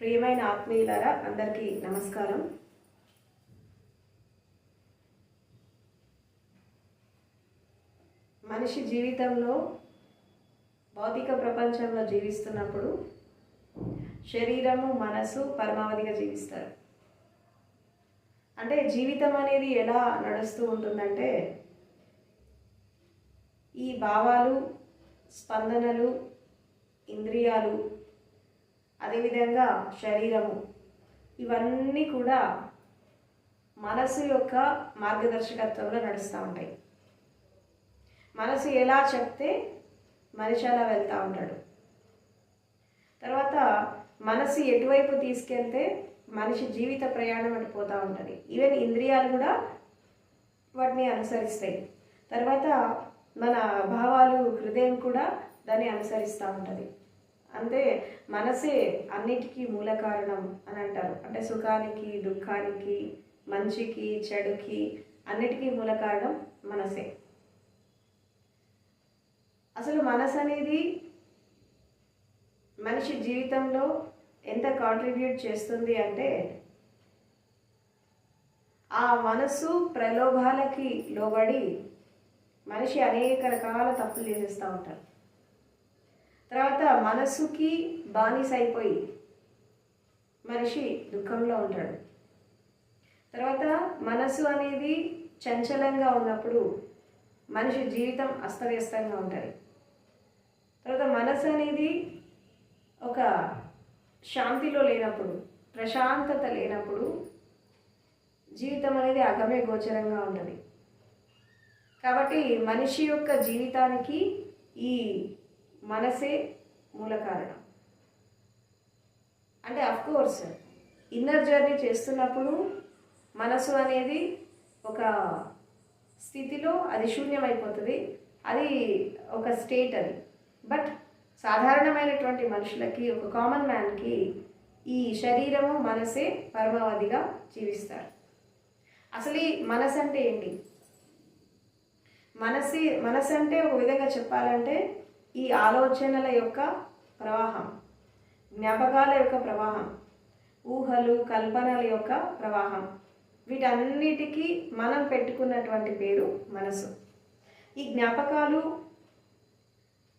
ప్రియమైన ఆత్మీయులారా అందరికీ నమస్కారం. మనిషి జీవితంలో భౌతిక ప్రపంచంలో జీవిస్తున్నప్పుడు శరీరము మనసు పరమావధిగా జీవిస్తారు. అంటే జీవితం అనేది ఎలా నడుస్తూ ఉంటుందంటే ఈ భావాలు స్పందనలు ఇంద్రియాలు అదేవిధంగా శరీరము. ఇవన్నీ కూడా మనసు యొక్క మార్గదర్శకత్వంలో నడుస్తూ ఉంటాయి. మనసు ఎలా చెప్తే మనిషి అలా వెళ్తూ ఉంటాడు. తర్వాత మనసు ఎటువైపు తీసుకెళ్తే మనిషి జీవిత ప్రయాణం అటు పోతూ ఉంటుంది. ఈవెన్ ఇంద్రియాలు కూడా వాటిని అనుసరిస్తాయి. తర్వాత మన భావాలు హృదయం కూడా దాన్ని అనుసరిస్తూ ఉంటుంది. అంటే మనసే అన్నిటికీ మూల కారణం అని అంటారు. అంటే సుఖానికి దుఃఖానికి మంచికి చెడుకి అన్నిటికీ మూల కారణం మనసే. అసలు మనసు అనేది మనిషి జీవితంలో ఎంత కాంట్రిబ్యూట్ చేస్తుంది అంటే ఆ మనసు ప్రలోభాలకి లోబడి మనిషి అనేక రకాల తప్పులు చేసేస్తూ ఉంటారు. తర్వాత మనసుకి బానిస అయిపోయి మనిషి దుఃఖంలో ఉంటాడు. తర్వాత మనసు అనేది చంచలంగా ఉన్నప్పుడు మనిషి జీవితం అస్తవ్యస్తంగా ఉంటుంది. తర్వాత మనసు అనేది ఒక శాంతిలో లేనప్పుడు ప్రశాంతత లేనప్పుడు జీవితం అనేది అగమే గోచరంగా ఉంటుంది. కాబట్టి మనిషి యొక్క జీవితానికి ఈ మనసే మూల కారణం. అంటే కోర్స్ ఇన్నర్ జర్నీ చేస్తున్నప్పుడు మనసు అనేది ఒక స్థితిలో అది శూన్యమైపోతుంది. అది ఒక స్టేట్ అది. బట్ సాధారణమైనటువంటి మనుషులకి ఒక కామన్ మ్యాన్కి ఈ శరీరము మనసే పరమావధిగా జీవిస్తారు. అసలు ఈ మనసు అంటే ఏంటి? మనసే మనసు అంటే ఒక విధంగా చెప్పాలంటే ఈ ఆలోచనల యొక్క ప్రవాహం జ్ఞాపకాల యొక్క ప్రవాహం ఊహలు కల్పనల యొక్క ప్రవాహం వీటన్నిటికీ మనం పెట్టుకున్నటువంటి పేరు మనసు. ఈ జ్ఞాపకాలు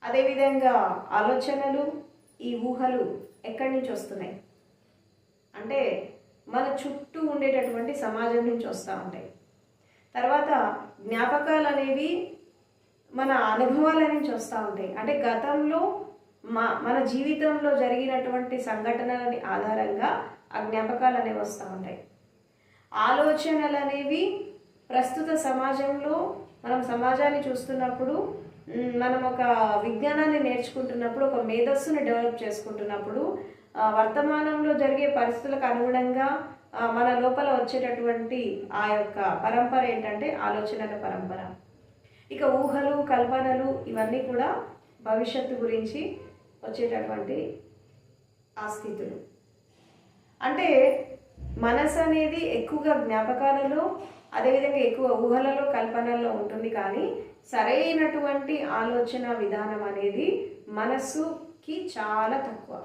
అదేవిధంగా ఆలోచనలు ఈ ఊహలు ఎక్కడి నుంచి వస్తున్నాయి? అంటే మన చుట్టూ ఉండేటటువంటి సమాజం నుంచి వస్తూ ఉంటాయి. తర్వాత జ్ఞాపకాలు అనేవి మన అనుభవాల నుంచి వస్తూ ఉంటాయి. అంటే గతంలో మా మన జీవితంలో జరిగినటువంటి సంఘటనలని ఆధారంగా ఆ జ్ఞాపకాలు అనేవి వస్తూ ఉంటాయి. ఆలోచనలు అనేవి ప్రస్తుత సమాజంలో మనం సమాజాన్ని చూస్తున్నప్పుడు మనం ఒక విజ్ఞానాన్ని నేర్చుకుంటున్నప్పుడు ఒక మేధస్సుని డెవలప్ చేసుకుంటున్నప్పుడు వర్తమానంలో జరిగే పరిస్థితులకు అనుగుణంగా మన లోపల వచ్చేటటువంటి ఆ యొక్క పరంపర ఏంటంటే ఆలోచనల పరంపర. ఇక ఊహలు కల్పనలు ఇవన్నీ కూడా భవిష్యత్తు గురించి వచ్చేటటువంటి ఆస్థితులు. అంటే మనసు అనేది ఎక్కువగా జ్ఞాపకాలలో అదేవిధంగా ఎక్కువ ఊహలలో కల్పనల్లో ఉంటుంది కానీ సరైనటువంటి ఆలోచన విధానం అనేది మనస్సుకి చాలా తక్కువ.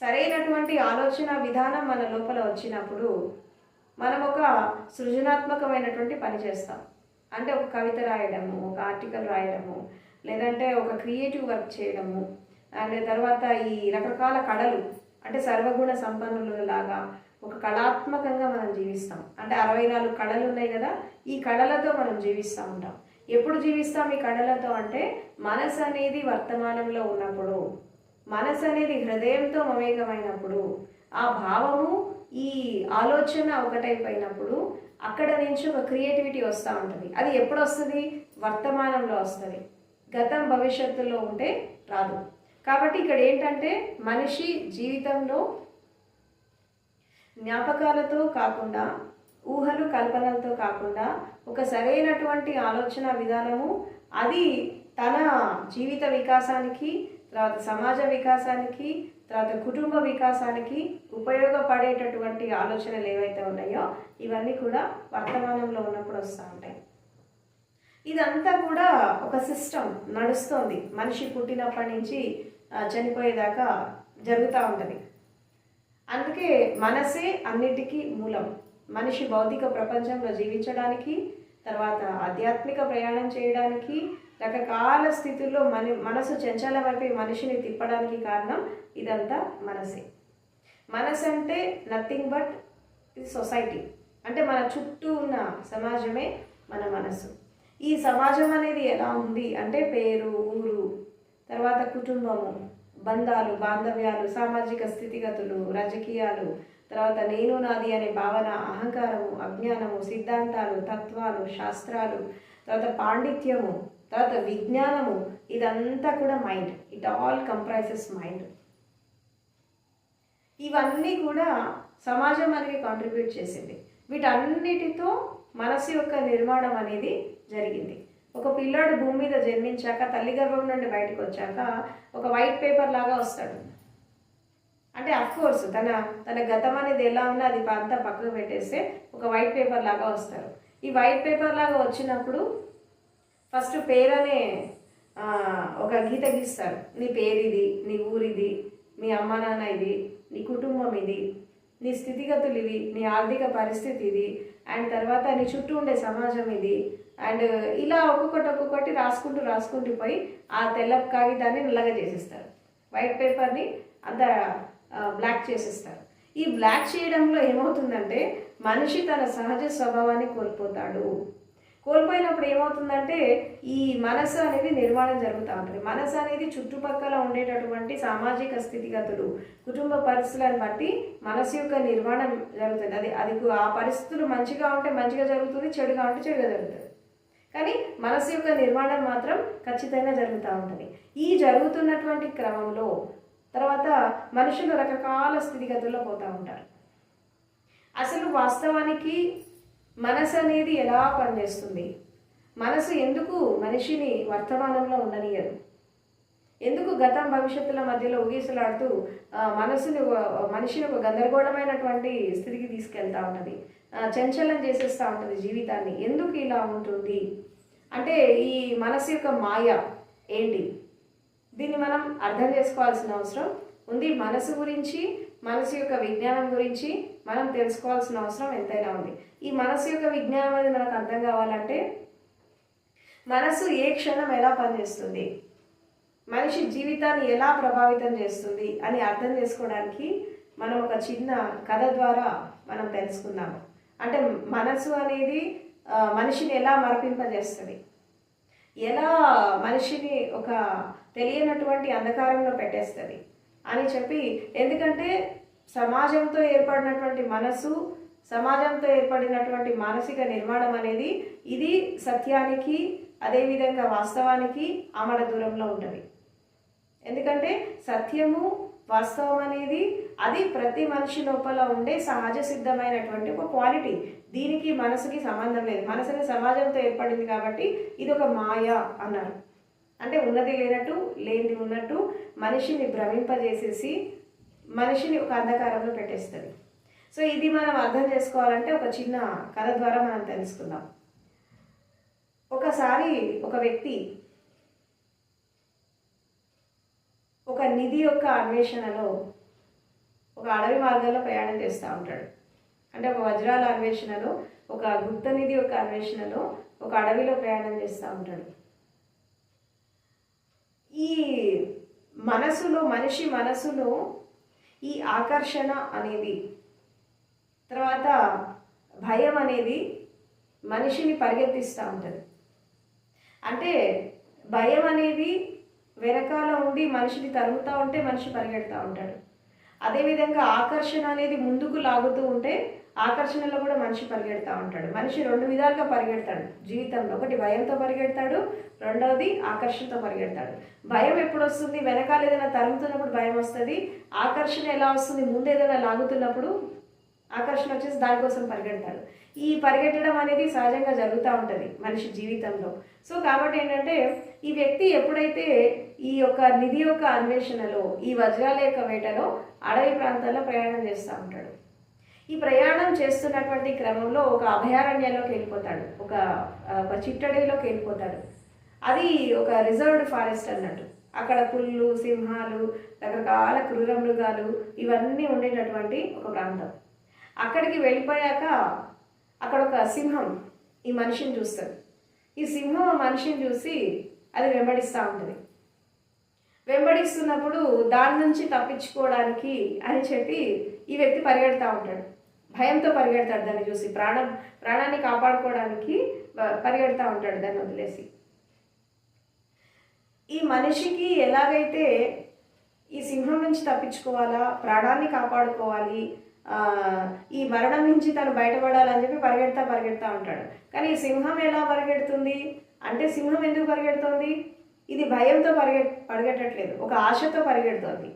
సరైనటువంటి ఆలోచన విధానం మన లోపల వచ్చినప్పుడు మనం ఒక సృజనాత్మకమైనటువంటి పని చేస్తాం. అంటే ఒక కవిత రాయడము ఒక ఆర్టికల్ రాయడము లేదంటే ఒక క్రియేటివ్ వర్క్ చేయడము అండ్ తర్వాత ఈ రకరకాల కళలు అంటే సర్వగుణ సంపన్నుల లాగా ఒక కళాత్మకంగా మనం జీవిస్తాం. అంటే అరవై నాలుగు కళలు ఉన్నాయి కదా ఈ కళలతో మనం జీవిస్తూ ఉంటాం. ఎప్పుడు జీవిస్తాం ఈ కళలతో అంటే మనసు అనేది వర్తమానంలో ఉన్నప్పుడు మనసు అనేది హృదయంతో మమేకమైనప్పుడు ఆ భావము ఈ ఆలోచన ఒకటైపోయినప్పుడు అక్కడ నుంచి ఒక క్రియేటివిటీ వస్తూ ఉంటుంది. అది ఎప్పుడు వస్తుంది? వర్తమానంలో వస్తుంది. గతం భవిష్యత్తులో ఉంటే రాదు. కాబట్టి ఇక్కడ ఏంటంటే మనిషి జీవితంలో జ్ఞాపకాలతో కాకుండా ఊహలు కల్పనలతో కాకుండా ఒక సరైనటువంటి ఆలోచన విధానము అది తన జీవిత వికాసానికి తర్వాత సమాజ వికాసానికి తర్వాత కుటుంబ వికాసానికి ఉపయోగపడేటటువంటి ఆలోచనలు ఏవైతే ఉన్నాయో ఇవన్నీ కూడా వర్తమానంలో ఉన్నప్పుడు వస్తూ ఉంటాయి. ఇదంతా కూడా ఒక సిస్టమ్ నడుస్తోంది. మనిషి పుట్టినప్పటి నుంచి చనిపోయేదాకా జరుగుతూ ఉంటుంది. అందుకే మనసే అన్నిటికీ మూలం. మనిషి భౌతిక ప్రపంచంలో జీవించడానికి తర్వాత ఆధ్యాత్మిక ప్రయాణం చేయడానికి రకరకాల స్థితుల్లో మన మనసు చంచలమైపోయి మనిషిని తిప్పడానికి కారణం ఇదంతా మనసే. మనసు అంటే నథింగ్ బట్ ఇది సొసైటీ. అంటే మన చుట్టూ ఉన్న సమాజమే మన మనసు. ఈ సమాజం అనేది ఎలా ఉంది అంటే పేరు ఊరు తర్వాత కుటుంబము బంధాలు బాంధవ్యాలు సామాజిక స్థితిగతులు రాజకీయాలు తర్వాత నేను నాది అనే భావన అహంకారము అజ్ఞానము సిద్ధాంతాలు తత్వాలు శాస్త్రాలు తర్వాత పాండిత్యము తర్వాత విజ్ఞానము ఇదంతా కూడా mind it all comprises mind ఇవన్నీ కూడా సమాజం మనకి కాంట్రిబ్యూట్ చేసింది. వీటన్నిటితో మనసు యొక్క నిర్మాణం అనేది జరిగింది. ఒక పిల్లాడు భూమి మీద జన్మించాక తల్లి గర్భం నుండి బయటకు వచ్చాక ఒక వైట్ పేపర్ లాగా వస్తాడు. అంటే కోర్స్ తన తన గతం అనేది ఎలా ఉన్నా అది అంతా పక్కకు పెట్టేస్తే ఒక వైట్ పేపర్ లాగా వస్తారు. ఈ వైట్ పేపర్ లాగా వచ్చినప్పుడు ఫస్ట్ పేరనే ఒక గీత గీస్తారు. నీ పేరు ఇది నీ ఊరిది మీ అమ్మ నాన్న ఇది నీ కుటుంబం ఇది నీ స్థితిగతులు ఇవి నీ ఆర్థిక పరిస్థితి ఇది అండ్ తర్వాత నీ చుట్టూ ఉండే సమాజం ఇది అండ్ ఇలా ఒక్కొక్కటి ఒక్కొక్కటి రాసుకుంటూ రాసుకుంటూ పోయి ఆ తెల్ల కాగితాన్ని నల్లగా చేసేస్తారు. వైట్ పేపర్ని అంత బ్లాక్ చేసేస్తారు. ఈ బ్లాక్ చేయడంలో ఏమవుతుందంటే మనిషి తన సహజ స్వభావాన్ని కోల్పోతాడు. కోల్పోయినప్పుడు ఏమవుతుందంటే ఈ మనసు అనేది నిర్మాణం జరుగుతూ ఉంటుంది. మనసు అనేది చుట్టుపక్కల ఉండేటటువంటి సామాజిక స్థితిగతులు కుటుంబ పరిస్థితులను బట్టి మనసు యొక్క నిర్మాణం జరుగుతుంది. అది అది ఆ పరిస్థితులు మంచిగా ఉంటే మంచిగా జరుగుతుంది చెడుగా ఉంటే చెడుగా జరుగుతుంది. కానీ మనసు యొక్క నిర్మాణం మాత్రం ఖచ్చితంగా జరుగుతూ ఉంటుంది. ఈ జరుగుతున్నటువంటి క్రమంలో తర్వాత మనుషులు రకరకాల స్థితిగతుల్లో పోతూ ఉంటారు. అసలు వాస్తవానికి మనసు అనేది ఎలా పనిచేస్తుంది? మనసు ఎందుకు మనిషిని వర్తమానంలో ఉండనీయదు? ఎందుకు గతం భవిష్యత్తుల మధ్యలో ఊగిసలాడుతూ మనసుని ఒక- మనిషిని ఒక గందరగోళమైనటువంటి స్థితికి తీసుకెళ్తా ఉంటుంది? చంచలం చేసేస్తూ ఉంటుంది జీవితాన్ని. ఎందుకు ఇలా ఉంటుంది? అంటే ఈ మనసు యొక్క మాయ ఏంటి? దీన్ని మనం అర్థం చేసుకోవాల్సిన అవసరం ఉంది. మనసు గురించి మనసు యొక్క విజ్ఞానం గురించి మనం తెలుసుకోవాల్సిన అవసరం ఎంతైనా ఉంది. ఈ మనసు యొక్క విజ్ఞానం అనేది మనకు అర్థం కావాలంటే మనసు ఏ క్షణం ఎలా పనిచేస్తుంది? మనిషి జీవితాన్ని ఎలా ప్రభావితం చేస్తుంది అని అర్థం చేసుకోవడానికి మనం ఒక చిన్న కథ ద్వారా మనం తెలుసుకుందాము అంటే మనసు అనేది మనిషిని ఎలా మరపింపజేస్తుంది? ఎలా మనిషిని ఒక తెలియనటువంటి అంధకారంలో పెట్టేస్తుంది అని చెప్పి ఎందుకంటే సమాజంతో ఏర్పడినటువంటి మనసు సమాజంతో ఏర్పడినటువంటి మానసిక నిర్మాణం అనేది ఇది సత్యానికి అదేవిధంగా వాస్తవానికి ఆమడ దూరంలో ఉంటుంది. ఎందుకంటే సత్యము వాస్తవం అనేది అది ప్రతి మనిషి లోపల ఉండే సహజ సిద్ధమైనటువంటి ఒక క్వాలిటీ. దీనికి మనసుకి సంబంధం లేదు. మనసుని సమాజంతో ఏర్పడింది కాబట్టి ఇది ఒక మాయ అన్నారు. అంటే ఉన్నది లేనట్టు లేనిది ఉన్నట్టు మనిషిని భ్రమింపజేసేసి మనిషిని ఒక అంధకారంలో పెట్టేస్తుంది. సో ఇది మనం అర్థం చేసుకోవాలంటే ఒక చిన్న కథ ద్వారా మనం తెలుసుకుందాం. ఒకసారి ఒక వ్యక్తి ఒక నిధి యొక్క అన్వేషణలో ఒక అడవి మార్గంలో ప్రయాణం చేస్తూ ఉంటాడు. అంటే ఒక వజ్రాల అన్వేషణలో ఒక గుప్త నిధి యొక్క అన్వేషణలో ఒక అడవిలో ప్రయాణం చేస్తూ ఉంటాడు. ఈ మనసులో మనిషి మనసులో ఈ ఆకర్షణ అనేది తర్వాత భయం అనేది మనిషిని పరిగెత్తిస్తూ ఉంటుంది. అంటే భయం అనేది వెనకాల ఉండి మనిషిని తరుగుతూ ఉంటే మనిషి పరిగెడతా ఉంటాడు. అదేవిధంగా ఆకర్షణ అనేది ముందుకు లాగుతూ ఉంటే ఆకర్షణలో కూడా మనిషి పరిగెడతా ఉంటాడు. మనిషి రెండు విధాలుగా పరిగెడతాడు. జీవితంలో ఒకటి భయంతో పరిగెడతాడు రెండవది ఆకర్షణతో పరిగెడతాడు. భయం ఎప్పుడు వస్తుంది? వెనకాల ఏదైనా తరుగుతున్నప్పుడు భయం వస్తుంది. ఆకర్షణ ఎలా వస్తుంది? ముందు ఏదైనా లాగుతున్నప్పుడు ఆకర్షణ వచ్చేసి దానికోసం పరిగెడతాడు ఈ పరిగెట్టడం అనేది సహజంగా జరుగుతూ ఉంటుంది మనిషి జీవితంలో. సో కాబట్టి ఏంటంటే ఈ వ్యక్తి ఎప్పుడైతే ఈ యొక్క నిధి యొక్క అన్వేషణలో ఈ వజ్రాల యొక్క వేటలో అడవి ప్రాంతాల్లో ప్రయాణం చేస్తూ ఉంటాడు. ఈ ప్రయాణం చేస్తున్నటువంటి క్రమంలో ఒక అభయారణ్యంలోకి వెళ్ళిపోతాడు. ఒక ఆ, ఒక వెళ్ళిపోతాడు. అది ఒక రిజర్వ్డ్ ఫారెస్ట్ అన్నట్టు. అక్కడ పుల్లు సింహాలు రకరకాల క్రూర మృగాలు ఇవన్నీ ఉండేటటువంటి ఒక ప్రాంతం. అక్కడికి వెళ్ళిపోయాక అక్కడ ఒక సింహం ఈ మనిషిని చూస్తుంది. ఈ సింహం ఆ మనిషిని చూసి అది వెంబడిస్తూ ఉంటుంది. వెంబడిస్తున్నప్పుడు దాని నుంచి తప్పించుకోవడానికి అని చెప్పి ఈ వ్యక్తి పరిగెడతా ఉంటాడు. భయంతో పరిగెడతాడు దాన్ని చూసి. ప్రాణం ప్రాణాన్ని కాపాడుకోవడానికి పరిగెడతా ఉంటాడు దాన్ని వదిలేసి. ఈ మనిషికి ఎలాగైతే ఈ సింహం నుంచి తప్పించుకోవాలా ప్రాణాన్ని కాపాడుకోవాలి ఈ మరణం నుంచి తను బయటపడాలని చెప్పి పరిగెడతా పరిగెడతా ఉంటాడు. కానీ ఈ సింహం ఎలా పరిగెడుతుంది? అంటే సింహం ఎందుకు పరిగెడుతుంది? ఇది భయంతో పరిగె పరిగెట్టట్లేదు. ఒక ఆశతో పరిగెడుతోంది.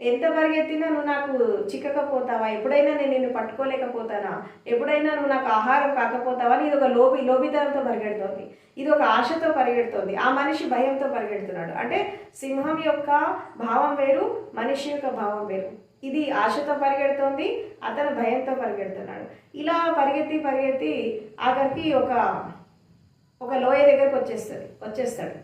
ఎంత పరిగెత్తినా నువ్వు నాకు చిక్కకపోతావా? ఎప్పుడైనా నేను నిన్ను పట్టుకోలేకపోతానా? ఎప్పుడైనా నువ్వు నాకు ఆహారం కాకపోతావా? అని ఇది ఒక లోబి లోబితనంతో పరిగెడుతోంది. ఇది ఒక ఆశతో పరిగెడుతోంది. ఆ మనిషి భయంతో పరిగెడుతున్నాడు. అంటే సింహం యొక్క భావం వేరు మనిషి యొక్క భావం వేరు. ఇది ఆశతో పరిగెడుతోంది అతను భయంతో పరిగెడుతున్నాడు. ఇలా పరిగెత్తి పరిగెత్తి ఆఖరికి ఒక ఒక లోయ దగ్గరకు వచ్చేస్తుంది వచ్చేస్తాడు.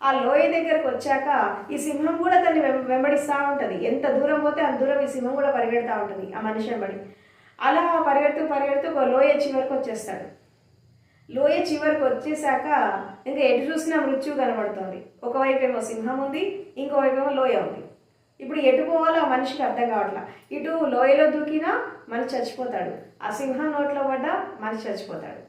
ఆ లోయ దగ్గరకు వచ్చాక ఈ సింహం కూడా తన్ని వెంబడిస్తూ ఉంటుంది. ఎంత దూరం పోతే అంత దూరం ఈ సింహం కూడా పరిగెడతా ఉంటుంది ఆ మనిషిని బడి అలా పరిగెడుతూ పరిగెడుతూ ఒక లోయ చివరికి వచ్చేస్తాడు. లోయ చివరికి వచ్చేసాక ఇంకా ఎటు చూసినా మృత్యు కనబడుతుంది. ఒకవైపు ఏమో సింహం ఉంది ఇంకోవైపు ఏమో లోయ ఉంది. ఇప్పుడు ఎటు పోవాలో ఆ మనిషికి అర్థం కావట్లా. ఇటు లోయలో దూకినా మనిషి చచ్చిపోతాడు. ఆ సింహం నోట్లో పడ్డా మనిషి చచ్చిపోతాడు.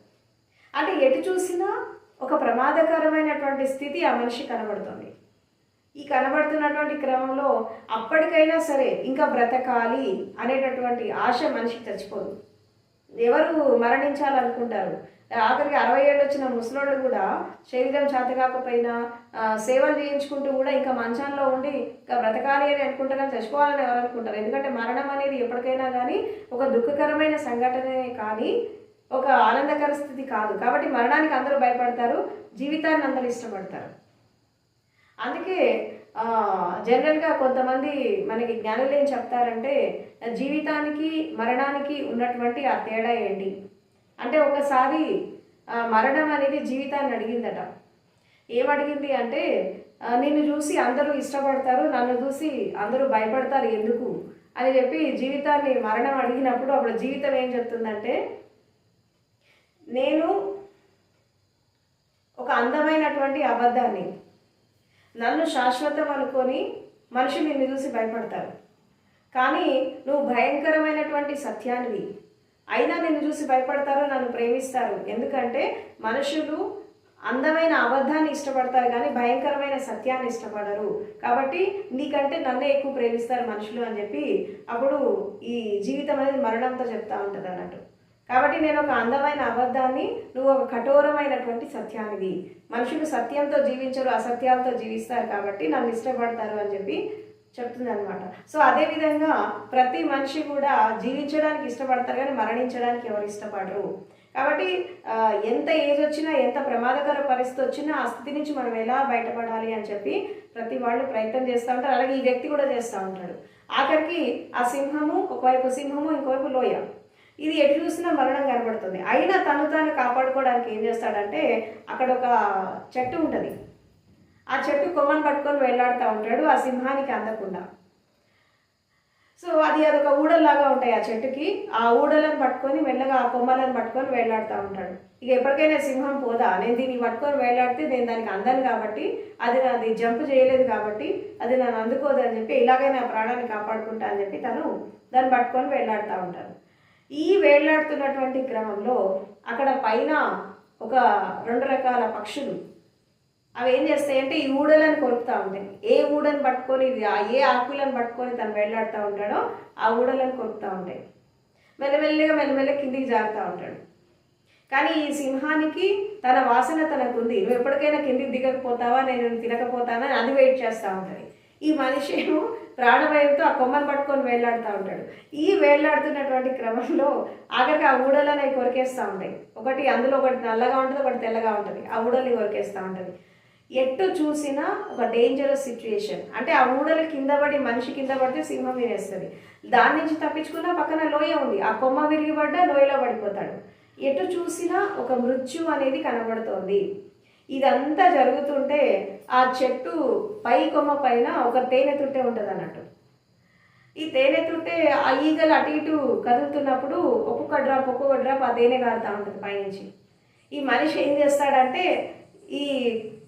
అంటే ఎటు చూసినా ఒక ప్రమాదకరమైనటువంటి స్థితి ఆ మనిషి కనబడుతుంది. ఈ కనబడుతున్నటువంటి క్రమంలో అప్పటికైనా సరే ఇంకా బ్రతకాలి అనేటటువంటి ఆశ మనిషికి చచ్చిపోదు. ఎవరు మరణించాలనుకుంటారు? ఆఖరికి అరవై ఏళ్ళు వచ్చిన ముసలోళ్ళు కూడా శరీరం చేత కాకపోయినా సేవలు చేయించుకుంటూ కూడా ఇంకా మంచంలో ఉండి ఇంకా బ్రతకాలి అని అనుకుంటారు? కానీ చచ్చిపోవాలని ఎవరు అనుకుంటారు? ఎందుకంటే మరణం అనేది ఎప్పటికైనా కానీ ఒక దుఃఖకరమైన సంఘటనే కానీ ఒక ఆనందకర స్థితి కాదు. కాబట్టి మరణానికి అందరూ భయపడతారు జీవితాన్ని అందరూ ఇష్టపడతారు. అందుకే జనరల్గా కొంతమంది మనకి జ్ఞానులు ఏం చెప్తారంటే జీవితానికి మరణానికి ఉన్నటువంటి ఆ తేడా ఏంటి? అంటే ఒకసారి మరణం అనేది జీవితాన్ని అడిగిందట. ఏమడిగింది అంటే నిన్ను చూసి అందరూ ఇష్టపడతారు నన్ను చూసి అందరూ భయపడతారు ఎందుకు? అని చెప్పి జీవితాన్ని మరణం అడిగినప్పుడు అప్పుడు జీవితం ఏం చెప్తుందంటే నేను ఒక అందమైనటువంటి అబద్ధాన్ని నన్ను శాశ్వతం అనుకొని మనుషులు నిన్ను చూసి భయపడతారు. కానీ నువ్వు భయంకరమైనటువంటి సత్యానివి అయినా నిన్ను చూసి భయపడతారు నన్ను ప్రేమిస్తారు. ఎందుకంటే మనుషులు అందమైన అబద్ధాన్ని ఇష్టపడతారు కానీ భయంకరమైన సత్యాన్ని ఇష్టపడరు. కాబట్టి నీకంటే నన్నే ఎక్కువ ప్రేమిస్తారు మనుషులు అని చెప్పి అప్పుడు ఈ జీవితం అనేది మరణంతో చెప్తా ఉంటుంది అన్నట్టు. కాబట్టి నేను ఒక అందమైన అబద్ధాన్ని నువ్వు ఒక కఠోరమైనటువంటి సత్యానివి. మనుషులు సత్యంతో జీవించరు అసత్యాలతో జీవిస్తారు కాబట్టి నన్ను ఇష్టపడతారు అని చెప్పి చెప్తుంది అనమాట సో అదేవిధంగా ప్రతి మనిషి కూడా జీవించడానికి ఇష్టపడతారు కానీ మరణించడానికి ఎవరు ఇష్టపడరు. కాబట్టి ఎంత ఏజ్ వచ్చినా ఎంత ప్రమాదకర పరిస్థితి వచ్చినా ఆ స్థితి నుంచి మనం ఎలా బయటపడాలి అని చెప్పి ప్రతి వాళ్ళు ప్రయత్నం చేస్తూ ఉంటారు. అలాగే ఈ వ్యక్తి కూడా చేస్తూ ఉంటాడు. ఆఖరికి ఆ సింహము ఒకవైపు సింహము ఇంకోవైపు లోయ. ఇది ఎటు చూసినా మరణం కనబడుతుంది. అయినా తను తాను కాపాడుకోవడానికి ఏం చేస్తాడంటే అక్కడ ఒక చెట్టు ఉంటుంది. ఆ చెట్టు కొమ్మను పట్టుకొని వేలాడుతూ ఉంటాడు ఆ సింహానికి అందకుండా. సో అది అదొక ఊడల్లాగా ఉంటాయి ఆ చెట్టుకి. ఆ ఊడలను పట్టుకొని మెల్లగా ఆ కొమ్మలను పట్టుకొని వేలాడుతూ ఉంటాడు. ఇక ఎప్పటికైనా సింహం పోదా? నేను దీన్ని పట్టుకొని వేలాడితే నేను దానికి అందను కాబట్టి అది నాది జంప్ చేయలేదు కాబట్టి అది నన్ను అందుకోదు అని చెప్పి ఇలాగైనా నా ప్రాణాన్ని కాపాడుకుంటా అని చెప్పి తను దాన్ని పట్టుకొని వేలాడుతూ ఉంటాడు. ఈ వేలాడుతున్నటువంటి క్రమంలో అక్కడ పైన ఒక రెండు రకాల పక్షులు అవి ఏం చేస్తాయి అంటే ఈ ఊడలను కొరుకుతూ ఉంటాయి. ఏ ఊడని పట్టుకొని ఇది ఆ ఏ ఆకులను పట్టుకొని తను వెళ్ళాడుతూ ఉంటాడో ఆ ఊడలను కొరుకుతూ ఉంటాయి. మెల్లమెల్లగా మెల్లమెల్ల కిందికి జారుతూ ఉంటాడు. కానీ ఈ సింహానికి తన వాసన తనకుంది. నువ్వు ఎప్పటికైనా కిందికి దిగకపోతావా? నేను తినకపోతానా? అని అది వెయిట్ చేస్తూ ఉంటుంది. ఈ మనిషి ఏమో ప్రాణభయంతో ఆ కొమ్మను పట్టుకొని వేలాడుతూ ఉంటాడు. ఈ వేలాడుతున్నటువంటి క్రమంలో ఆఖరికి ఆ ఊడలను కొరికేస్తూ ఉంటాయి. ఒకటి అందులో ఒకటి నల్లగా ఉంటుంది ఒకటి తెల్లగా ఉంటుంది. ఆ ఊడల్ని కొరికేస్తూ ఉంటుంది. ఎటు చూసినా ఒక డేంజరస్ సిచ్యుయేషన్ అంటే ఆ ఊడలు కింద పడి మనిషి కింద పడితే సింహం వినేస్తుంది దాని నుంచి తప్పించుకున్న పక్కన లోయ ఉంది. ఆ కొమ్మ విరిగిపడ్డా లోయలో పడిపోతాడు. ఎటు చూసినా ఒక మృత్యు అనేది కనబడుతోంది. ఇదంతా జరుగుతుంటే ఆ చెట్టు పై కొమ్మ పైన ఒక తేనె తుట్టే ఉంటుంది అన్నట్టు ఈ తేనె తుట్టే ఆ ఈగలు అటు ఇటు కదులుతున్నప్పుడు ఒక్కొక్క డ్రాప్ ఒక్కొక్క డ్రాప్ ఆ తేనె కారుతూ ఉంటుంది పైనుంచి. ఈ మనిషి ఏం చేస్తాడంటే ఈ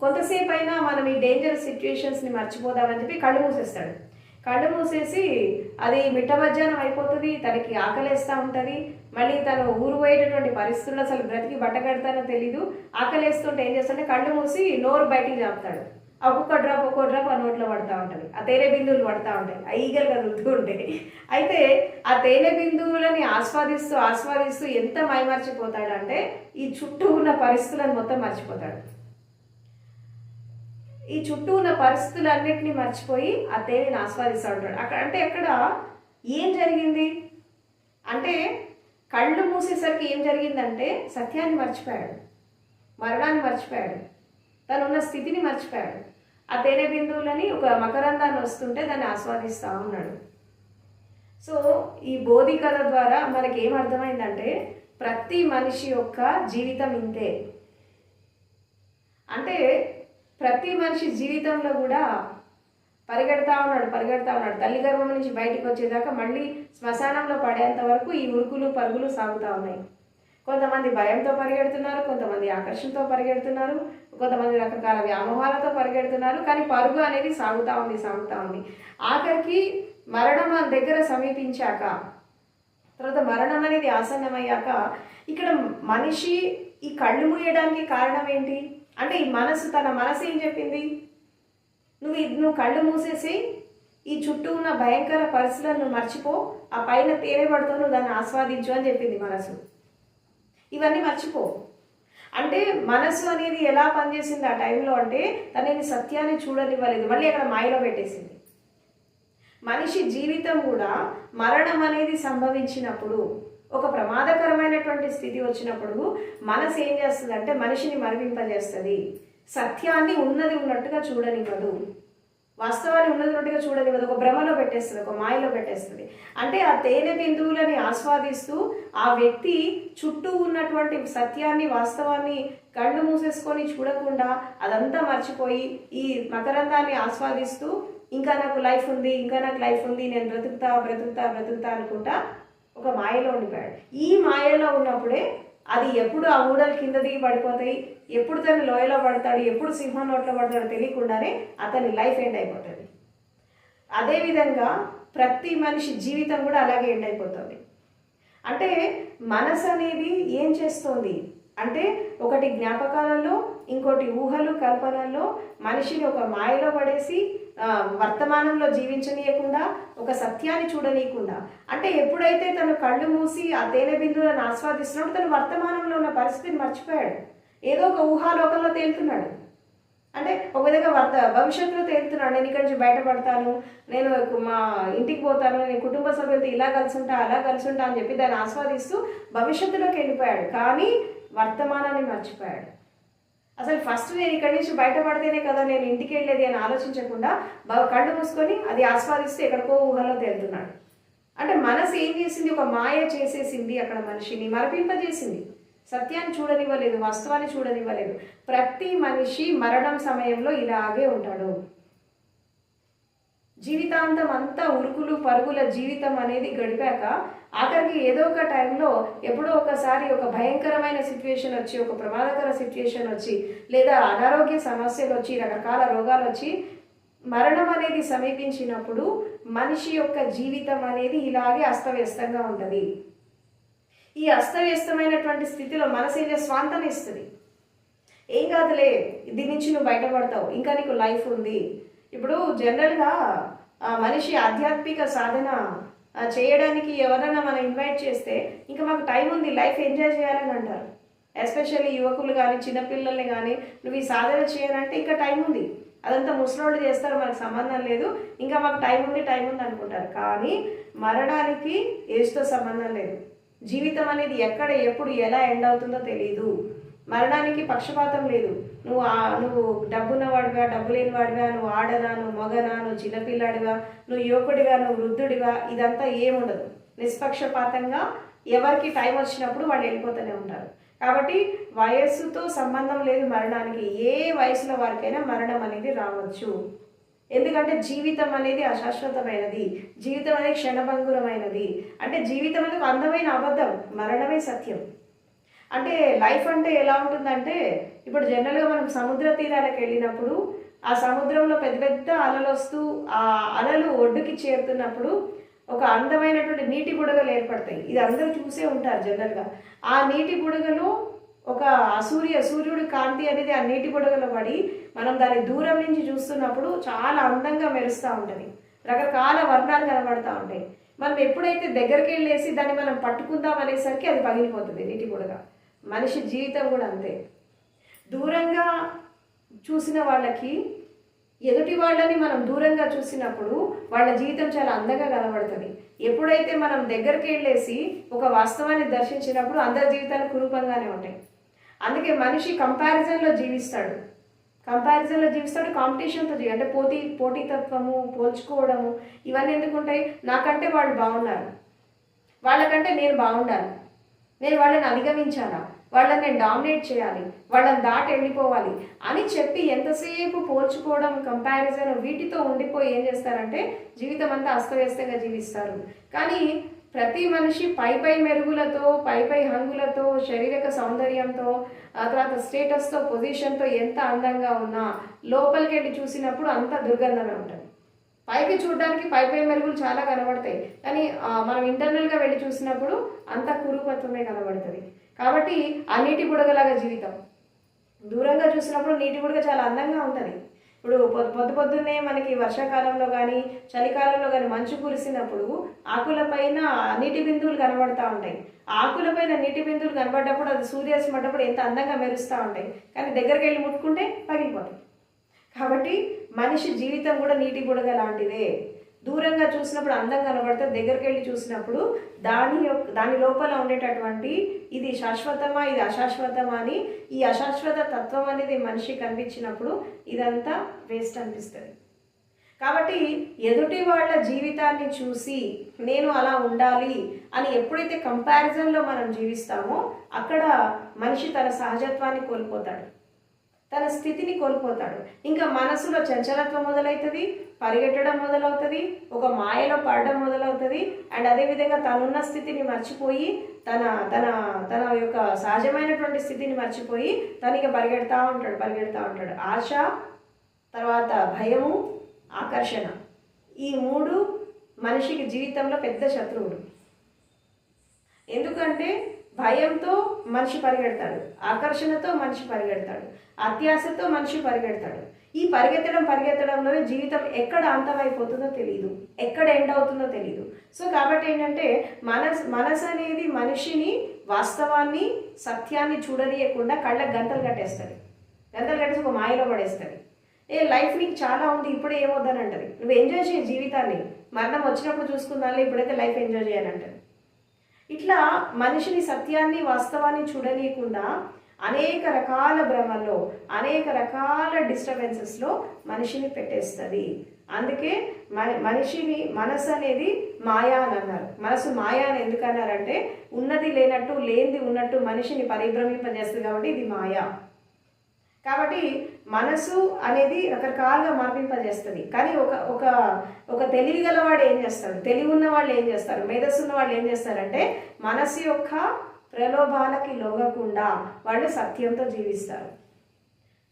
కొంతసేపు అయినా మనం ఈ డేంజరస్ సిచ్యుయేషన్స్ని మర్చిపోదామని చెప్పి కళ్ళు మూసేస్తాడు. కళ్ళు మూసేసి అది మిట్ట మధ్యాహ్నం అయిపోతుంది తనకి ఆకలేస్తూ ఉంటుంది మళ్ళీ తను ఊరు పోయేటటువంటి పరిస్థితుల్లో అసలు బ్రతికి బట్ట కడతానో తెలీదు. ఆకలేస్తుంటే ఏం చేస్తుంటే కళ్ళు మూసి నోరు బయటికి చాపుతాడు ఒక్కొక్క డ్రాప్ ఒక్కొక్క డ్రాప్ ఆ నోట్లో పడతా ఉంటుంది. ఆ తేనె బిందువులు పడతా ఉంటాయి. ఆ ఈగలు కదులుతూ ఉంటాయి. అయితే ఆ తేనె బిందువులని ఆస్వాదిస్తూ ఆస్వాదిస్తూ ఎంత మైమర్చిపోతాడంటే ఈ చుట్టూ ఉన్న పరిస్థితులను మొత్తం మర్చిపోతాడు. ఈ చుట్టూ ఉన్న పరిస్థితులన్నిటినీ మర్చిపోయి ఆ దేవిని ఆస్వాదిస్తూ ఉంటాడు. అక్కడ అంటే అక్కడ ఏం జరిగింది? అంటే కళ్ళు మూసేసరికి ఏం జరిగిందంటే సత్యాన్ని మర్చిపోయాడు. మరణాన్ని మర్చిపోయాడు. తను ఉన్న స్థితిని మర్చిపోయాడు. ఆ తేనె బిందువులని ఒక మకరందాన్ని వస్తుంటే దాన్ని ఆస్వాదిస్తూ ఉన్నాడు. సో ఈ బోధి కథ ద్వారా మనకి ఏం అర్థమైందంటే ప్రతి మనిషి యొక్క జీవితం ఇంతే. అంటే ప్రతి మనిషి జీవితంలో కూడా పరిగెడతా ఉన్నాడు పరిగెడతా ఉన్నాడు. తల్లి గర్భం నుంచి బయటకు వచ్చేదాకా మళ్ళీ శ్మశానంలో పడేంత వరకు ఈ ఉరుకులు పరుగులు సాగుతూ ఉన్నాయి. కొంతమంది భయంతో పరిగెడుతున్నారు కొంతమంది ఆకర్షణతో పరిగెడుతున్నారు కొంతమంది రకరకాల వ్యామోహాలతో పరిగెడుతున్నారు కానీ పరుగు అనేది సాగుతూ ఉంది సాగుతూ ఉంది. ఆఖరికి మరణం మన దగ్గర సమీపించాక తర్వాత మరణం అనేది ఆసన్నమయ్యాక ఇక్కడ మనిషి ఈ కళ్ళు మూయడానికి కారణం ఏంటి? అంటే ఈ మనసు తన మనసు ఏం చెప్పింది? నువ్వు ఇది- నువ్వు కళ్ళు మూసేసి ఈ చుట్టూ ఉన్న భయంకర పరిస్థితులను మర్చిపో ఆ పైన తేనె పడుతూ నువ్వు దాన్ని ఆస్వాదించు అని చెప్పింది మనసు. ఇవన్నీ మర్చిపో. అంటే మనసు అనేది ఎలా పనిచేసింది ఆ టైంలో అంటే తనని సత్యాన్ని చూడనివ్వలేదు. మళ్ళీ అక్కడ మాయలో పెట్టేసింది. మనిషి జీవితం కూడా మరణం అనేది సంభవించినప్పుడు ఒక ప్రమాదకరమైనటువంటి స్థితి వచ్చినప్పుడు మనసు ఏం చేస్తుంది అంటే మనిషిని మరివింపజేస్తుంది. సత్యాన్ని ఉన్నది ఉన్నట్టుగా చూడనివ్వదు. వాస్తవాన్ని ఉన్నది ఉన్నట్టుగా చూడనివ్వదు. ఒక భ్రమలో పెట్టేస్తుంది ఒక మాయలో పెట్టేస్తుంది. అంటే ఆ తేనె బిందువులని ఆస్వాదిస్తూ ఆ వ్యక్తి చుట్టూ ఉన్నటువంటి సత్యాన్ని వాస్తవాన్ని కళ్ళు మూసేసుకొని చూడకుండా అదంతా మర్చిపోయి ఈ మకరందాన్ని ఆస్వాదిస్తూ ఇంకా నాకు లైఫ్ ఉంది ఇంకా నాకు లైఫ్ ఉంది నేను బ్రతుకుతా బ్రతుకుతా బ్రతుకుతా అనుకుంటా ఒక మాయలో ఉండిపోయాడు. ఈ మాయలో ఉన్నప్పుడే అది ఎప్పుడు ఆ ఊడలు కింద దిగి పడిపోతాయి ఎప్పుడు తను లోయలో పడతాడు ఎప్పుడు సింహం నోట్లో పడతాడో తెలియకుండానే అతని లైఫ్ ఎండ్ అయిపోతుంది. అదేవిధంగా ప్రతి మనిషి జీవితం కూడా అలాగే ఎండ్ అయిపోతుంది. అంటే మనసు అనేది ఏం చేస్తుంది? అంటే ఒకటి జ్ఞాపకాలలో ఇంకోటి ఊహలు కల్పనల్లో మనిషిని ఒక మాయలో పడేసి వర్తమానంలో జీవించనీయకుండా ఒక సత్యాన్ని చూడనీయకుండా. అంటే ఎప్పుడైతే తను కళ్ళు మూసి ఆ తేనె బిందువులను ఆస్వాదిస్తున్నాడు తను వర్తమానంలో ఉన్న పరిస్థితిని మర్చిపోయాడు. ఏదో ఒక ఊహాలోకంలో తేలుతున్నాడు. అంటే ఒక విధంగా వర్త భవిష్యత్తులో తేలుతున్నాడు. నేను ఇక్కడి నుంచి బయటపడతాను నేను మా ఇంటికి పోతాను నేను కుటుంబ సభ్యులతో ఇలా కలిసి ఉంటా అలా కలిసి ఉంటా అని చెప్పి దాన్ని ఆస్వాదిస్తూ భవిష్యత్తులోకి వెళ్ళిపోయాడు. కానీ వర్తమానాన్ని మర్చిపోయాడు. అసలు ఫస్ట్ నేను ఇక్కడి నుంచి బయటపడితేనే కదా నేను ఇంటికి వెళ్ళేది అని ఆలోచించకుండా బాగా కళ్ళు మూసుకొని అది ఆస్వాదిస్తూ ఎక్కడికో ఊహలో తేలుతున్నాడు. అంటే మనసు ఏం చేసింది? ఒక మాయ చేసేసింది అక్కడ మనిషిని మరపింపజేసింది. సత్యాన్ని చూడనివ్వలేదు వాస్తవాన్ని చూడనివ్వలేదు. ప్రతి మనిషి మరణం సమయంలో ఇలాగే ఉంటాడు. జీవితాంతం అంతా ఉరుకులు పరుగుల జీవితం అనేది గడిపాక ఆఖరికి ఏదో ఒక టైంలో ఎప్పుడో ఒకసారి ఒక భయంకరమైన సిచ్యువేషన్ వచ్చి ఒక ప్రమాదకర సిచ్యువేషన్ వచ్చి లేదా అనారోగ్య సమస్యలు వచ్చి రకరకాల రోగాలు వచ్చి మరణం అనేది సమీపించినప్పుడు మనిషి యొక్క జీవితం అనేది ఇలాగే అస్తవ్యస్తంగా ఉంటుంది. ఈ అస్తవ్యస్తమైనటువంటి స్థితిలో మనసు ఏదో స్వాంతం ఇస్తుంది ఏం కాదులే దీని నుంచి నువ్వు బయటపడతావు ఇంకా నీకు లైఫ్ ఉంది. ఇప్పుడు జనరల్గా ఆ మనిషి ఆధ్యాత్మిక సాధన చేయడానికి ఎవరైనా మనం ఇన్వైట్ చేస్తే ఇంకా మాకు టైం ఉంది లైఫ్ ఎంజాయ్ చేయాలని అంటారు. ఎస్పెషల్లీ యువకులు కానీ చిన్నపిల్లల్ని కానీ నువ్వు ఈ సాధన చేయాలంటే ఇంకా టైం ఉంది. అదంతా ముసలోళ్ళు చేస్తారు మనకు సంబంధం లేదు. ఇంకా మాకు టైం ఉంది టైం ఉంది అనుకుంటారు. కానీ మరణానికి ఏజ్తో సంబంధం లేదు. జీవితం అనేది ఎక్కడ ఎప్పుడు ఎలా ఎండ్ అవుతుందో తెలియదు మరణానికి పక్షపాతం లేదు. నువ్వు నువ్వు డబ్బున్నవాడివా డబ్బు లేనివాడివా నువ్వు ఆడనా నువ్వు మగనా నువ్వు చిన్నపిల్లాడివా నువ్వు యువకుడివా నువ్వు వృద్ధుడివా ఇదంతా ఏముండదు. నిష్పక్షపాతంగా ఎవరికి టైం వచ్చినప్పుడు వాళ్ళు వెళ్ళిపోతూనే ఉంటారు. కాబట్టి వయస్సుతో సంబంధం లేదు మరణానికి. ఏ వయసులో వారికైనా మరణం అనేది రావచ్చు. ఎందుకంటే జీవితం అనేది అశాశ్వతమైనది. జీవితం అనేది క్షణభంగురమైనది. అంటే జీవితం అనేది అందమైన అబద్ధం. మరణమే సత్యం. అంటే లైఫ్ అంటే ఎలా ఉంటుందంటే ఇప్పుడు జనరల్గా మనం సముద్ర తీరాలకు వెళ్ళినప్పుడు ఆ సముద్రంలో పెద్ద పెద్ద అలలు వస్తూ ఆ అలలు ఒడ్డుకి చేరుతున్నప్పుడు ఒక అందమైనటువంటి నీటి బుడగలు ఏర్పడతాయి. ఇది అందరూ చూసే ఉంటారు జనరల్గా ఆ నీటి బుడగలు ఒక సూర్య సూర్యుడి కాంతి అనేది ఆ నీటి బుడగలో పడి మనం దాన్ని దూరం నుంచి చూస్తున్నప్పుడు చాలా అందంగా మెరుస్తూ ఉంటుంది. రకరకాల వర్ణాలు కనబడుతూ ఉంటాయి. మనం ఎప్పుడైతే దగ్గరికి వెళ్ళేసి దాన్ని మనం పట్టుకుందాం అనేసరికి అది పగిలిపోతుంది నీటి బుడగ. మనిషి జీవితం కూడా అంతే. దూరంగా చూసిన వాళ్ళకి ఎదుటి వాళ్ళని మనం దూరంగా చూసినప్పుడు వాళ్ళ జీవితం చాలా అందంగా కనబడుతుంది. ఎప్పుడైతే మనం దగ్గరికి వెళ్ళేసి ఒక వాస్తవాన్ని దర్శించినప్పుడు అందరి జీవితాలు కురూపంగానే ఉంటాయి. అందుకే మనిషి కంపారిజన్లో జీవిస్తాడు. కంపారిజన్లో జీవిస్తాడు కాంపిటీషన్తో జీవి అంటే పోటీ పోటీతత్వము పోల్చుకోవడము ఇవన్నీ ఎందుకు ఉంటాయి? నాకంటే వాళ్ళు బాగున్నారు. వాళ్ళకంటే నేను బాగుండాలి. నేను వాళ్ళని అధిగమించాలా వాళ్ళని నేను డామినేట్ చేయాలి. వాళ్ళని దాటి వెళ్ళిపోవాలి అని చెప్పి ఎంతసేపు పోల్చుకోవడం కంపారిజన్ వీటితో ఉండిపోయి ఏం చేస్తారంటే జీవితం అంతా అస్తవ్యస్తంగా జీవిస్తారు. కానీ ప్రతి మనిషి పై పై మెరుగులతో పై పై హంగులతో శారీరక సౌందర్యంతో ఆ తర్వాత స్టేటస్తో పొజిషన్తో ఎంత అందంగా ఉన్నా లోపలికి వెళ్ళి చూసినప్పుడు అంత దుర్గంధమే ఉంటుంది. పైకి చూడడానికి పై పై మెరుగులు చాలా కనబడతాయి. కానీ మనం ఇంటర్నల్గా వెళ్ళి చూసినప్పుడు అంత కురుపత్వమే కనబడుతుంది. కాబట్టి ఆ నీటి బుడగలాగా జీవితం. దూరంగా చూసినప్పుడు నీటి బుడగ చాలా అందంగా ఉంటుంది. ఇప్పుడు పొద్దు పొద్దు పొద్దున్నే మనకి వర్షాకాలంలో కానీ చలికాలంలో కానీ మంచు కురిసినప్పుడు ఆకులపైన నీటి బిందువులు కనబడతా ఉంటాయి. ఆకులపైన నీటి బిందువులు కనబడ్డప్పుడు అది సూర్యాస్తం ఎంత అందంగా మెరుస్తూ ఉంటాయి. కానీ దగ్గరికి వెళ్ళి ముట్టుకుంటే పగిలిపోతాయి. కాబట్టి మనిషి జీవితం కూడా నీటి బుడగ లాంటిదే. దూరంగా చూసినప్పుడు అందం కనబడితే దగ్గరికి వెళ్ళి చూసినప్పుడు దాని యొక్క దాని లోపల ఉండేటటువంటి ఇది శాశ్వతమా ఇది అశాశ్వతమా అని ఈ అశాశ్వత తత్వం అనేది మనిషి కనిపించినప్పుడు ఇదంతా వేస్ట్ అనిపిస్తుంది. కాబట్టి ఎదుటి వాళ్ళ జీవితాన్ని చూసి నేను అలా ఉండాలి అని ఎప్పుడైతే కంపారిజన్లో మనం జీవిస్తామో అక్కడ మనిషి తన సహజత్వాన్ని కోల్పోతాడు. తన స్థితిని కోల్పోతాడు. ఇంకా మనసులో చంచలత్వం మొదలవుతుంది పరిగెట్టడం మొదలవుతుంది ఒక మాయలో పడడం మొదలవుతుంది. అండ్ అదేవిధంగా తనున్న స్థితిని మర్చిపోయి తన తన తన యొక్క సహజమైనటువంటి స్థితిని మర్చిపోయి తనకి పరిగెడతా ఉంటాడు పరిగెడతా ఉంటాడు. ఆశ తర్వాత భయము ఆకర్షణ. ఈ మూడు మనిషికి జీవితంలో పెద్ద శత్రువులు. ఎందుకంటే భయంతో మనిషి పరిగెడతాడు ఆకర్షణతో మనిషి పరిగెడతాడు అత్యాశతో మనిషి పరిగెడతాడు. ఈ పరిగెత్తడం పరిగెత్తడంలోనే జీవితం ఎక్కడ అంతమైపోతుందో తెలియదు ఎక్కడ ఎండ్ అవుతుందో తెలియదు సో కాబట్టి ఏంటంటే మనస్ మనసు అనేది మనిషిని వాస్తవాన్ని సత్యాన్ని చూడనీయకుండా కళ్ళకు గంటలు కట్టేస్తుంది. గంటలు కట్టేసి ఒక మాయలో పడేస్తుంది. ఏ లైఫ్ నీకు చాలా ఉంది ఇప్పుడే ఏమొద్దని అంటది. నువ్వు ఎంజాయ్ చేయ జీవితాన్ని. మరణం వచ్చినప్పుడు చూసుకుందాలే ఇప్పుడైతే లైఫ్ ఎంజాయ్ చేయాలంటది. ఇట్లా మనిషిని సత్యాన్ని వాస్తవాన్ని చూడనీయకుండా అనేక రకాల భ్రమల్లో అనేక రకాల డిస్టర్బెన్సెస్లో మనిషిని పెట్టేస్తుంది. అందుకే మనిషిని మనసు అనేది మాయా అని అన్నారు. మనసు మాయా అని ఎందుకన్నారంటే ఉన్నది లేనట్టు లేనిది ఉన్నట్టు మనిషిని పరిభ్రమింపజేస్తుంది కాబట్టి ఇది మాయా. కాబట్టి మనసు అనేది రకరకాలుగా మార్పింపజేస్తుంది. కానీ ఒక ఒక ఒక తెలివి గలవాడు ఏం చేస్తాడు? తెలివి ఉన్న వాళ్ళు ఏం చేస్తారు? మేధస్సు ఉన్న వాళ్ళు ఏం చేస్తారంటే మనసు యొక్క ప్రలోభాలకి లోగకుండా వాళ్ళు సత్యంతో జీవిస్తారు.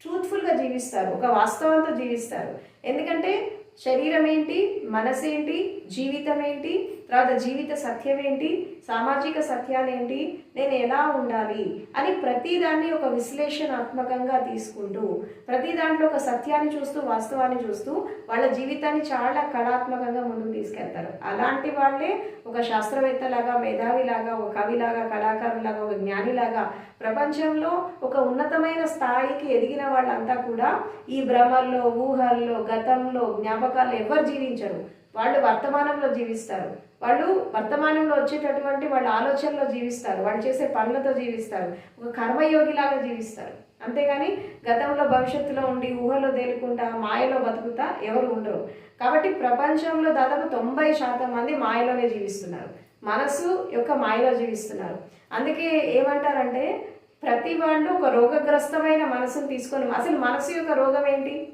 ట్రూత్ఫుల్గా జీవిస్తారు. ఒక వాస్తవంతో జీవిస్తారు. ఎందుకంటే శరీరం ఏంటి మనసు ఏంటి జీవితం ఏంటి తర్వాత జీవిత సత్యం ఏంటి సామాజిక సత్యాలేంటి? నేను ఎలా ఉండాలి? అని ప్రతిదాన్ని ఒక విశ్లేషణాత్మకంగా తీసుకుంటూ ప్రతి దాంట్లో ఒక సత్యాన్ని చూస్తూ వాస్తవాన్ని చూస్తూ వాళ్ళ జీవితాన్ని చాలా కళాత్మకంగా ముందుకు తీసుకెళ్తారు. అలాంటి వాళ్ళే ఒక శాస్త్రవేత్తలాగా మేధావిలాగా ఒక కవిలాగా కళాకారులాగా ఒక జ్ఞానిలాగా ప్రపంచంలో ఒక ఉన్నతమైన స్థాయికి ఎదిగిన వాళ్ళంతా కూడా ఈ భ్రమల్లో ఊహల్లో గతంలో జ్ఞాపకాలు ఎవరు జీవించరు. వాళ్ళు వర్తమానంలో జీవిస్తారు. వాళ్ళు వర్తమానంలో వచ్చేటటువంటి వాళ్ళ ఆలోచనలో జీవిస్తారు. వాళ్ళు చేసే పనులతో జీవిస్తారు. ఒక కర్మయోగిలాగా జీవిస్తారు. అంతేగాని గతంలో భవిష్యత్తులో ఉండి ఊహలో తేలుకుంటా మాయలో బతుకుతా ఎవరు ఉండరు. కాబట్టి ప్రపంచంలో దాదాపు తొంభై శాతం మంది మాయలోనే జీవిస్తున్నారు. మనసు యొక్క మాయలో జీవిస్తున్నారు. అందుకే ఏమంటారంటే ప్రతి వాళ్ళు ఒక రోగగ్రస్తమైన మనసును తీసుకొని అసలు మనసు యొక్క రోగం ఏంటి?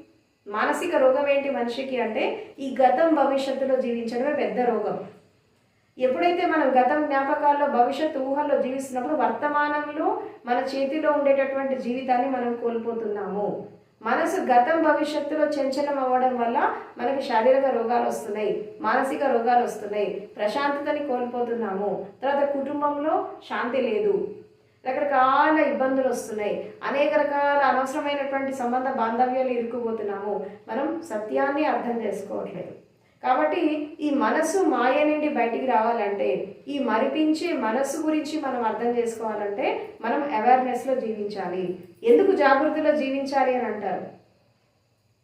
మానసిక రోగం ఏంటి మనిషికి అంటే ఈ గతం భవిష్యత్తులో జీవించడమే పెద్ద రోగం. ఎప్పుడైతే మనం గతం జ్ఞాపకాల్లో భవిష్యత్ ఊహల్లో జీవిస్తున్నప్పుడు వర్తమానంలో మన చేతిలో ఉండేటటువంటి జీవితాన్ని మనం కోల్పోతున్నాము. మనసు గతం భవిష్యత్తులో చంచలం అవ్వడం వల్ల మనకి శారీరక రోగాలు వస్తున్నాయి మానసిక రోగాలు వస్తున్నాయి ప్రశాంతతని కోల్పోతున్నాము. తర్వాత కుటుంబంలో శాంతి లేదు రకరకాల ఇబ్బందులు వస్తున్నాయి. అనేక రకాల అనవసరమైనటువంటి సంబంధ బాంధవ్యాలు ఇరుక్కుపోతున్నాము. మనం సత్యాన్ని అర్థం చేసుకోవట్లేదు. కాబట్టి ఈ మనసు మాయ నుండి బయటికి రావాలంటే ఈ మరిపించే మనసు గురించి మనం అర్థం చేసుకోవాలంటే మనం అవేర్నెస్లో జీవించాలి. ఎందుకు జాగృతిలో జీవించాలి అని అంటారు?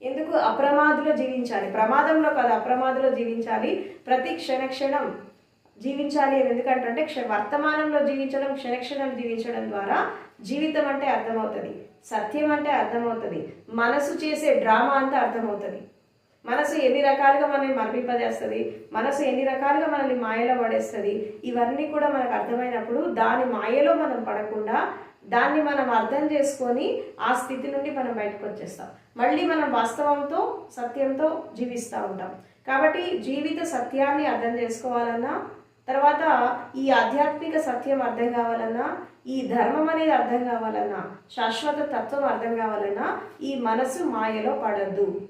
ఎందుకు అప్రమాదులో జీవించాలి? ప్రమాదంలో కాదు అప్రమాదులో జీవించాలి. ప్రతి క్షణ క్షణం జీవించాలి అని ఎందుకంటే క్ష వర్తమానంలో జీవించడం క్షణక్షణం జీవించడం ద్వారా జీవితం అంటే అర్థమవుతుంది సత్యం అంటే అర్థమవుతుంది మనసు చేసే డ్రామా అంతా అర్థమవుతుంది. మనసు ఎన్ని రకాలుగా మనల్ని మర్మింపజేస్తుంది మనసు ఎన్ని రకాలుగా మనల్ని మాయలో పడేస్తుంది ఇవన్నీ కూడా మనకు అర్థమైనప్పుడు దాని మాయలో మనం పడకుండా దాన్ని మనం అర్థం చేసుకొని ఆ స్థితి నుండి మనం బయటకు వచ్చేస్తాం. మళ్ళీ మనం వాస్తవంతో సత్యంతో జీవిస్తూ ఉంటాం. కాబట్టి జీవిత సత్యాన్ని అర్థం చేసుకోవాలన్నా తర్వాత ఈ ఆధ్యాత్మిక సత్యం అర్థం కావాలన్నా ఈ ధర్మం అనేది అర్థం కావాలన్నా శాశ్వత తత్వం అర్థం కావాలన్నా ఈ మనసు మాయలో పడద్దు.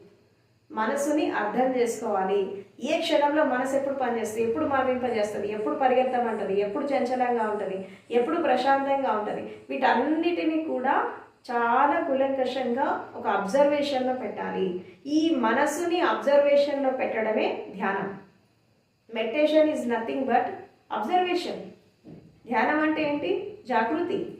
మనసుని అర్థం చేసుకోవాలి. ఏ క్షణంలో మనసు ఎప్పుడు పనిచేస్తుంది? ఎప్పుడు మరణింపజేస్తుంది ఎప్పుడు పరిగెత్తమంటుంది? ఎప్పుడు చంచలంగా ఉంటుంది? ఎప్పుడు ప్రశాంతంగా ఉంటుంది? వీటన్నిటినీ కూడా చాలా కులంకషంగా ఒక అబ్జర్వేషన్లో పెట్టాలి. ఈ మనసుని అబ్జర్వేషన్లో పెట్టడమే ధ్యానం. Meditation is nothing but observation. ధ్యానం అంటే ఏంటి? జాగృతి.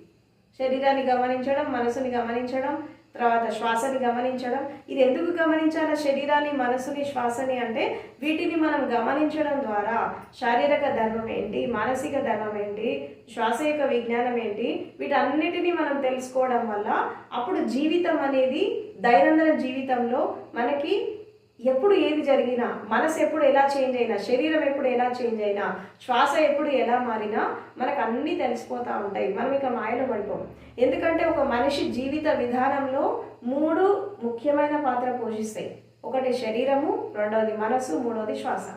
శరీరాన్ని గమనించడం మనసుని గమనించడం తర్వాత శ్వాసని గమనించడం. ఇది ఎందుకు గమనించాలి? శరీరాన్ని మనసుని శ్వాసని అంటే వీటిని మనం గమనించడం ద్వారా శారీరక ధర్మం ఏంటి? మానసిక ధర్మం ఏంటి? శ్వాస యొక్క విజ్ఞానం ఏంటి? వీటన్నిటిని మనం తెలుసుకోవడం వల్ల అప్పుడు జీవితం అనేది దైనందిన జీవితంలో మనకి ఎప్పుడు ఏది జరిగినా మనసు ఎప్పుడు ఎలా చేంజ్ అయినా శరీరం ఎప్పుడు ఎలా చేంజ్ అయినా శ్వాస ఎప్పుడు ఎలా మారినా మనకు అన్నీ తెలిసిపోతూ ఉంటాయి. మనం ఇక మాయలో పడిపోం. ఎందుకంటే ఒక మనిషి జీవిత విధానంలో మూడు ముఖ్యమైన పాత్ర పోషిస్తాయి. ఒకటి శరీరము రెండవది మనసు మూడవది శ్వాస.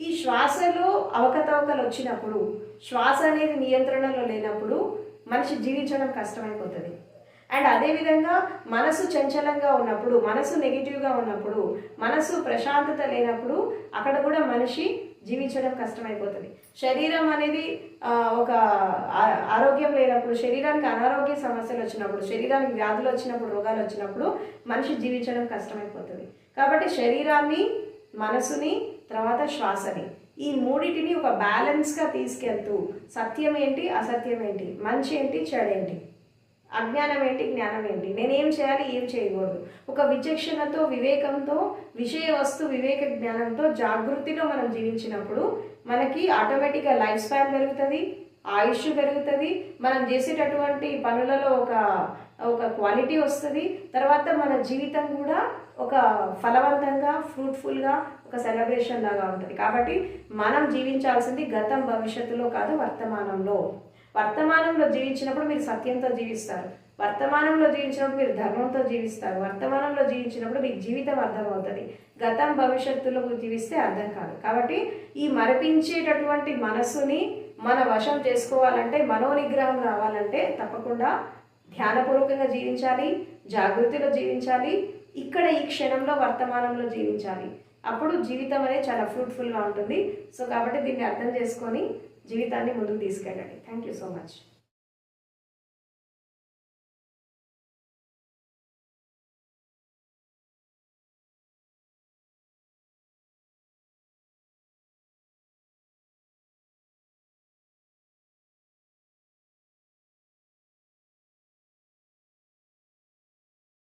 ఈ శ్వాసలో అవకతవకలు వచ్చినప్పుడు శ్వాస అనేది నియంత్రణలో లేనప్పుడు మనిషి జీవించడం కష్టమైపోతుంది. అండ్ అదేవిధంగా మనసు చంచలంగా ఉన్నప్పుడు మనసు నెగిటివ్గా ఉన్నప్పుడు మనసు ప్రశాంతత లేనప్పుడు అక్కడ కూడా మనిషి జీవించడం కష్టమైపోతుంది. శరీరం అనేది ఒక ఆరోగ్యం లేనప్పుడు శరీరానికి అనారోగ్య సమస్యలు వచ్చినప్పుడు శరీరానికి వ్యాధులు వచ్చినప్పుడు రోగాలు వచ్చినప్పుడు మనిషి జీవించడం కష్టమైపోతుంది. కాబట్టి శరీరాన్ని మనసుని తర్వాత శ్వాసని ఈ మూడింటిని ఒక బ్యాలెన్స్గా తీసుకెళ్తూ సత్యం ఏంటి అసత్యం ఏంటి మంచి ఏంటి చెడేంటి అజ్ఞానం ఏంటి? జ్ఞానం ఏంటి? నేనేం చేయాలి? ఏం చేయకూడదు. ఒక విచక్షణతో వివేకంతో విషయ వస్తు వివేక జ్ఞానంతో జాగృతిలో మనం జీవించినప్పుడు మనకి ఆటోమేటిక్గా లైఫ్ స్పాన్ పెరుగుతుంది ఆయుష్ పెరుగుతుంది మనం చేసేటటువంటి పనులలో ఒక ఒక క్వాలిటీ వస్తుంది. తర్వాత మన జీవితం కూడా ఒక ఫలవంతంగా ఫ్రూట్ఫుల్గా ఒక సెలబ్రేషన్ లాగా ఉంటుంది. కాబట్టి మనం జీవించాల్సింది గతం భవిష్యత్తులో కాదు వర్తమానంలో. వర్తమానంలో జీవించినప్పుడు మీరు సత్యంతో జీవిస్తారు. వర్తమానంలో జీవించినప్పుడు మీరు ధర్మంతో జీవిస్తారు. వర్తమానంలో జీవించినప్పుడు మీకు జీవితం అర్థమవుతుంది. గతం భవిష్యత్తులో జీవిస్తే అర్థం కాదు. కాబట్టి ఈ మరపించేటటువంటి మనస్సుని మన వశం చేసుకోవాలంటే మనోనిగ్రహం రావాలంటే తప్పకుండా ధ్యానపూర్వకంగా జీవించాలి జాగృతిలో జీవించాలి ఇక్కడ ఈ క్షణంలో వర్తమానంలో జీవించాలి. అప్పుడు జీవితం అనేది చాలా ఫ్రూట్ఫుల్గా ఉంటుంది. సో కాబట్టి దీన్ని అర్థం చేసుకొని జీవితాన్ని ముందుకు తీసుకెళ్ళండి. Thank you so much